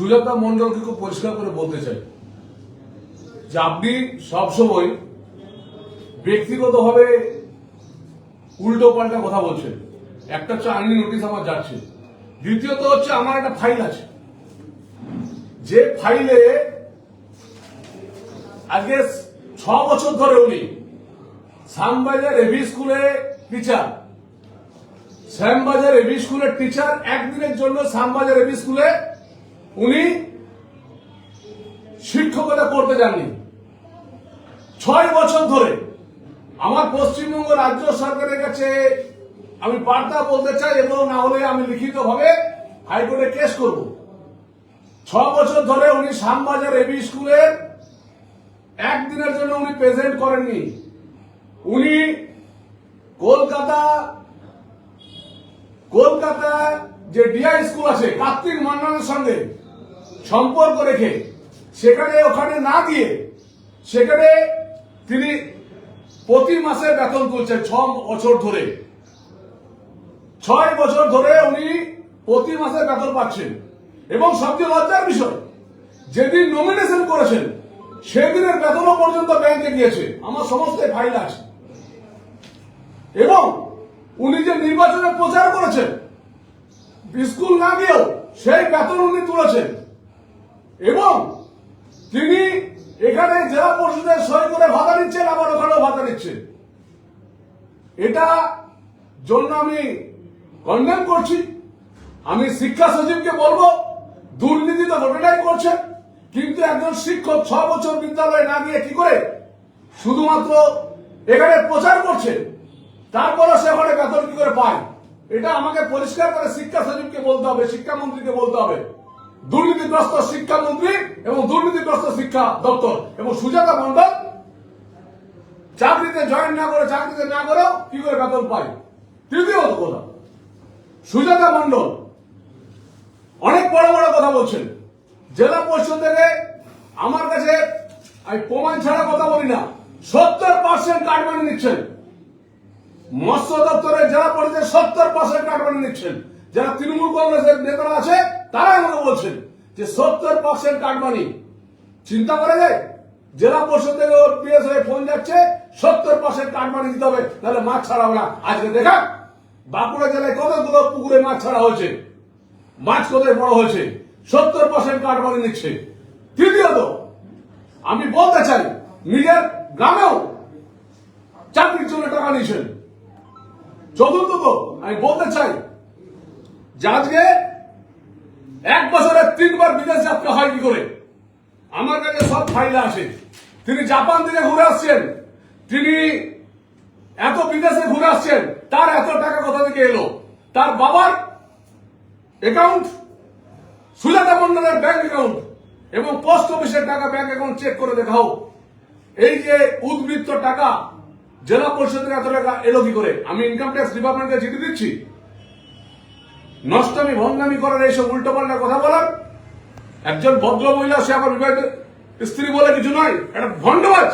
সুজাতা মন্ডলকে খুব পরিষ্কার করে বলতে চাই যে আপনি সবসময় ব্যক্তিগতভাবে উল্টো পাল্টা কথা বলছেন। একটা হচ্ছে আইনি নোটিশ আমার যাচ্ছে। দ্বিতীয়ত হচ্ছে আমার একটা ফাইল আছে। যে ফাইলে আজকে ছ বছর ধরে উনি শ্যামবাজার এভি স্কুলে টিচার শ্যামবাজার এভি স্কুলের টিচার একদিনের জন্য শ্যামবাজার এভি স্কুলে উনি শিক্ষকতা করতে যাননি। ছয় বছর ধরে আমার পশ্চিমবঙ্গ রাজ্য সরকারের কাছে আমি বার্তা বলতে চাই এবং না হলে আমি লিখিতভাবে হাইকোর্টে কেস করব। ছ বছর ধরে উনি শ্যামবাজার এবি স্কুলের একদিনের জন্য উনি প্রেজেন্ট করেননি। উনি কলকাতা কলকাতা যে ডিআই স্কুল আছে, কার্তিক মান্নানের সঙ্গে সম্পর্ক রেখে সেখানে ওখানে না গিয়ে সেখানে তিনি প্রতি মাসে বেতন তুলছেন ছ বছর ধরে। ছয় বছর ধরে উনি প্রতি মাসে বেতন পাচ্ছেন। এবং সবচেয়ে লজ্জার বিষয়, যেদিন নমিনেশন করেছেন, সেদিনের বেতনও পর্যন্ত ব্যাংকে গিয়েছে। আমার সমস্ত ফাইল আছে। এবং উনি যে নির্বাচনে প্রচার করেছেন, স্কুল না গিয়েও সেই বেতন উনি তুলেছেন। এবং তিনি এখানে জেলা পরিষদের সই করে ভাতা নিচ্ছেন আবার ওখানেও ভাতা নিচ্ছেন এটা জন্য আমি কন্ডেম করছি। আমি শিক্ষা সচিবকে বলব, দুর্নীতি তো গোটাটাই করছেন, কিন্তু একজন শিক্ষক ছ বছর বিদ্যালয়ে না গিয়ে কি করে শুধুমাত্র এখানে প্রচার করছে তারপরে সে ওখানে বেতন কি করে পায়? এটা আমাকে পরিষ্কার করে শিক্ষা সচিবকে বলতে হবে শিক্ষামন্ত্রীকে বলতে হবে। দুর্নীতিগ্রস্ত শিক্ষামন্ত্রী এবং দুর্নীতিগ্রস্ত শিক্ষা দপ্তর। এবং সুজাতা মন্ডল চাকরিতে জয়েন না করে চাকরিতে না করেও কি করে বেতন পায়? তৃতীয়ত কথা। সুজাতা মন্ডল অনেক বড় বড় কথা বলছেন। জেলা পরিষদ থেকে আমার কাছে প্রমাণ ছাড়া কথা বলি না। সত্তর পার্সেন্ট কাটমানি নিচ্ছেন। মৎস্য দপ্তরের জেলা পরিষদের সত্তর পার্সেন্ট কাটমানি নিচ্ছেন। যারা তৃণমূল কংগ্রেসের নেতারা আছে তারা আমাকে বলছেন যে সত্তর পার্সেন্ট কাটমানি চিন্তা করা যায় জেলা পরিষদ থেকে ওর পিএস ফোন যাচ্ছে, সত্তর পার্সেন্ট কাটমানি দিতে হবে, তাহলে মাছ ছাড়া হবে না। আজকে দেখা, বাঁকুড়া জেলায় কতগুলো পুকুরে মাছ ছাড়া হয়েছে? মাছ কোথায় বড় হয়েছে? সত্তর পার্সেন্ট কাটমানি নিচ্ছে। তৃতীয়ত, আমি বলতে চাই, নিজের গ্রামেও চাকরির জন্য টাকা নিয়েছেন। চতুর্থত, আমি বলতে চাই যে আজকে এক বছরে তিনবার বিদেশ যাত্রা হয় কি করে? আমার কাছে সব ফাইল আছে তিনি জাপান থেকে ঘুরে আসছেন। তিনি এত বিদেশে ঘুরে আসছেন, তার এত টাকা কোথা থেকে এলো? তার বাবার অ্যাকাউন্ট সুজাতা মন্ডলের ব্যাংক অ্যাকাউন্ট এবং পোস্ট অফিসের টাকা ব্যাংক অ্যাকাউন্ট চেক করে দেখাও। এই যে উদ্বৃত্ত টাকা জেলা পরিষদের এত টাকা এলো কি করে? আমি ইনকাম ট্যাক্স ডিপার্টমেন্টকে চিঠি দিচ্ছি। নষ্টমী ভঙ্গামি করার এইসব উল্টো পাল্টা কথা বলার একজন ভদ্র মহিলা সে আমার বিবাহিত স্ত্রী বলে কিছু নয়, একটা ভণ্ডবাজ,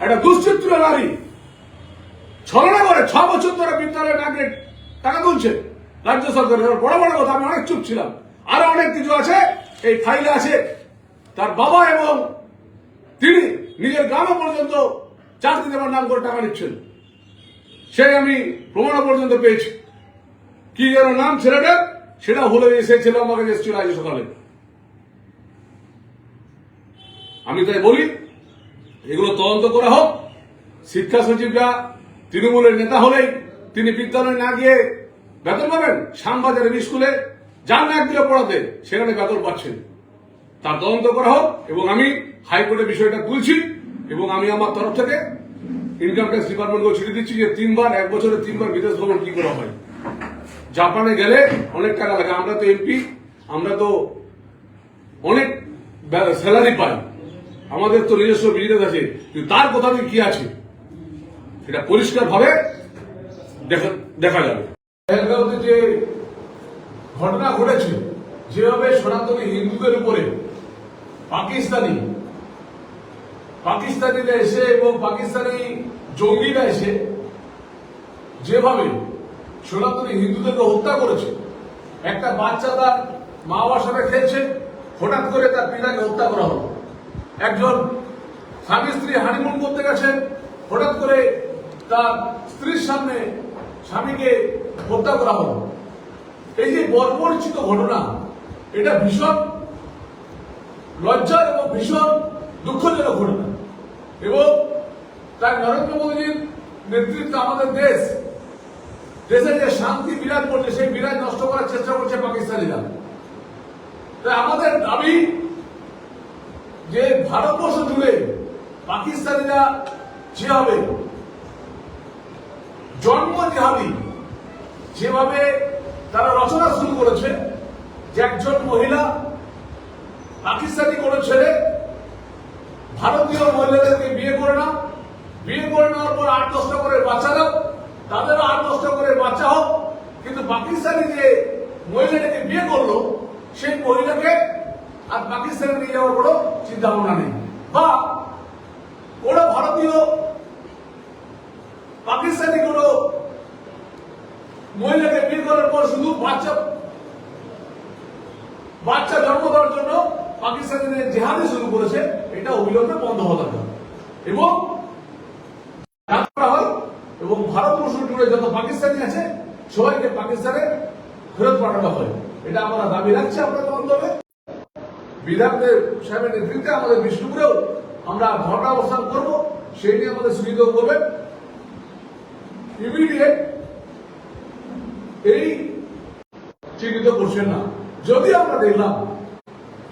একটা দুশ্চিত্র নারী। ছলনা করে, ছ বছর ধরে বিদ্যালয়ে না টাকা তুলছে। রাজ্য সরকারের বড় বড় কথা, আমি অনেক চুপ ছিলাম। আরও অনেক কিছু আছে, এই ফাইলে আছে। তার বাবা এবং তিনি নিজের গ্রামে পর্যন্ত চাকরি দেওয়ার নাম করে টাকা নিচ্ছেন সেই আমি প্রমাণ পর্যন্ত পেয়েছি। কি যেন নাম ছেলেটার সেটা ভুলে এসেছিল আমাকে এসেছিল আজ সকালে। আমি তাই বলি, এগুলো তদন্ত করা হোক। শিক্ষা সচিবরা তৃণমূলের নেতা হলেই তিনি বিদ্যালয়ে না গিয়ে বেতন পাবেন? শ্যামবাজারের স্কুলে যান না একদিনে পড়াতে, সেখানে বেতন পাচ্ছেন। তার তদন্ত করা হোক এবং আমি হাইকোর্টে বিষয়টা তুলছি এবং আমি আমার তরফ থেকে ইনকাম ট্যাক্স ডিপার্টমেন্টকে চিঠি দিচ্ছি যে তিনবার, এক বছরে তিনবার বিদেশ ভ্রমণ কি করা হয়। জাপানে গেলে অনেক টাকা লাগে। আমরা তো এমপি আমরা তো অনেক স্যালারি পাই। আমাদের তো নিজস্ব বিজনেস আছে। তার কোথাও কি আছে? সেটা পরিষ্কার ভাবে দেখা যাবে। যে ঘটনা ঘটেছে, যেভাবে সনাতনী হিন্দুদের উপরে পাকিস্তানি, পাকিস্তানিরা এসে এবং পাকিস্তানি জঙ্গিরা এসে যেভাবে সনাতনী হিন্দুদেরকে হত্যা করেছে। একটা বাচ্চা তার মা বাবার সাথে খেলছে, হঠাৎ করে তার পিতাকে হত্যা করা হলো। একজন স্বামী স্ত্রী হানিমুন করতে গেছেন হঠাৎ করে তার স্ত্রীর সামনে স্বামীকে হত্যা করা হলো। এই যে বর্বরচিত ঘটনা, এটা ভীষণ লজ্জার এবং ভীষণ দুঃখজনক ঘটনা। এবং তাই নরেন্দ্র মোদীর নেতৃত্বে আমাদের দেশ দেশে যে শান্তি বিরাজ করছে, সেই বিরাজ নষ্ট করার চেষ্টা করছে পাকিস্তানিরা। তাই আমাদের দাবি যে ভারতবর্ষ জুড়ে পাকিস্তানিরা যেভাবে জন্ম জেহাদি যেভাবে তারা রচনা শুরু করেছে, যে একজন মহিলা পাকিস্তানি কোনো ছেলে ভারতীয় মহিলাদেরকে বিয়ে করে না, বিয়ে করে নেওয়ার পর আট দশটা করে বাচ্চা তাদেরও আট দশটা করে বাচ্চা হোক, কিন্তু পাকিস্তানি যে মহিলাটাকে বিয়ে করল, সেই মহিলাকে আর পাকিস্তানে নিয়ে যাওয়ার কোনো চিন্তা ভাবনা নেই। বা কোনো ভারতীয় পাকিস্তানি কোনো মহিলাকে বিয়ে করার পর শুধু বাচ্চা বাচ্চা জন্ম দেওয়ার জন্য পাকিস্তানিদের জেহাদি শুরু করেছে, এটা অবিলম্বে বন্ধ হওয়া দরকার। এবং এবং ভারতবর্ষ জুড়ে যত পাকিস্তানি আছে, সবাইকে পাকিস্তানে ফেরত পাঠানো হয়। এটা আমরা দাবি রাখছি আপনাদের মাধ্যমে। বিধানদেব সাহেবের নেতৃত্বে আমাদের বিষ্ণুপুরেও আমরা ধর্ণা অবস্থান করব, সেই নিয়ে আমাদের সুবিধা করবেন ইমিডিয়েট এই চিহ্নিত করছেন না। যদি আমরা দেখলাম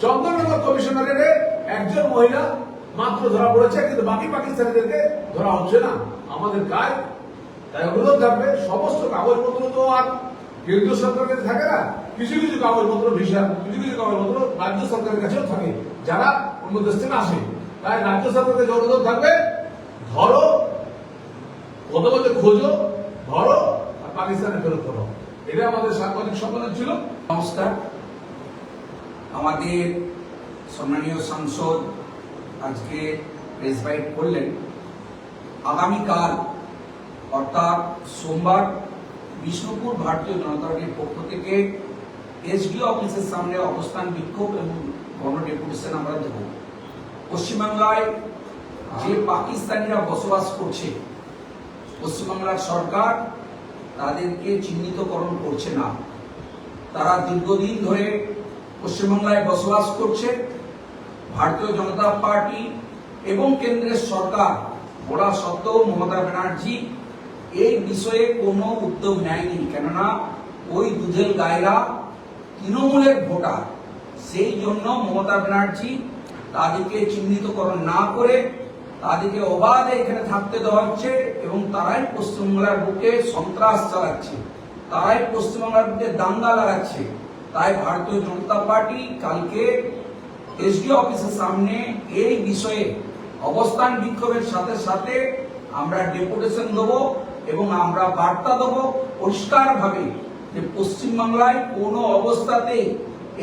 চন্দননগর কমিশনারের একজন মহিলা মাত্র ধরা পড়েছে, কিন্তু বাকি পাকিস্তানিদেরকে ধরা হচ্ছে না। আমাদের গায়ে তাই অনুরোধ থাকবে সমস্ত কাগজপত্র তো আর কেন্দ্রীয় সরকারের থাকে না, কিছু কিছু কাগজপত্র ভিসা, কিছু কিছু কাগজপত্র রাজ্য সরকারের কাছেও থাকে, যারা অন্য দেশ থেকে আসে। তাই রাজ্য সরকারের অনুরোধ থাকবে, ধরো, কত বছর খোঁজো, ধরো, আর পাকিস্তানে ফেরত করো। এটা আমাদের সাংবাদিক সম্মেলন ছিল। নমস্কার। আমাদের সম্মানীয় সাংসদ আজকে প্রেস বাইট করলেন। আগামীকাল অর্থাৎ সোমবার বিষ্ণুপুর ভারতীয় জনতা পার্টির পক্ষ থেকে এসডিও অফিসের সামনে অবস্থান বিক্ষোভ এবং গণ ডেপুটেশন আমরা দেব। পশ্চিমবাংলায় যে পাকিস্তানিরা বসবাস করছে, পশ্চিমবাংলার সরকার তাদেরকে চিহ্নিতকরণ করছে না। তারা দীর্ঘদিন ধরে পশ্চিমবাংলায় বসবাস করছে। ভারতীয় জনতা পার্টি এবং কেন্দ্রের সরকার বলা সত্ত্বেও মমতা ব্যানার্জি এই বিষয়ে কোনো উদ্যোগ নেয়নি, কেননা ওই দুধের গায়রা তৃণমূলের ভোটার। সেই জন্য মমতা ব্যানার্জি তাদেরকে চিহ্নিতকরণ না করে তাদেরকে অবাধে এখানে থাকতে দেওয়া হচ্ছে এবং তারাই পশ্চিমবাংলার বুকে সন্ত্রাস চালাচ্ছে, তারাই পশ্চিমবাংলার বুকে দাঙ্গা লাগাচ্ছে। তাই ভারতীয় জনতা পার্টি কালকে এসডিও অফিসের সামনে এই বিষয়ে অবস্থান বিক্ষোভের সাথে সাথে আমরা ডেপুটেশন দেব। এবং আমরা বার্তা দেব পরিষ্কারভাবে যে পশ্চিমবাংলায় কোনো অবস্থাতে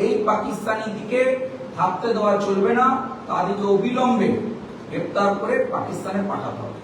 এই পাকিস্তানি দিকে থাকতে দেওয়া চলবে না, তাদেরকে অবিলম্বে গ্রেপ্তার করে পাকিস্তানে পাঠাতে হবে।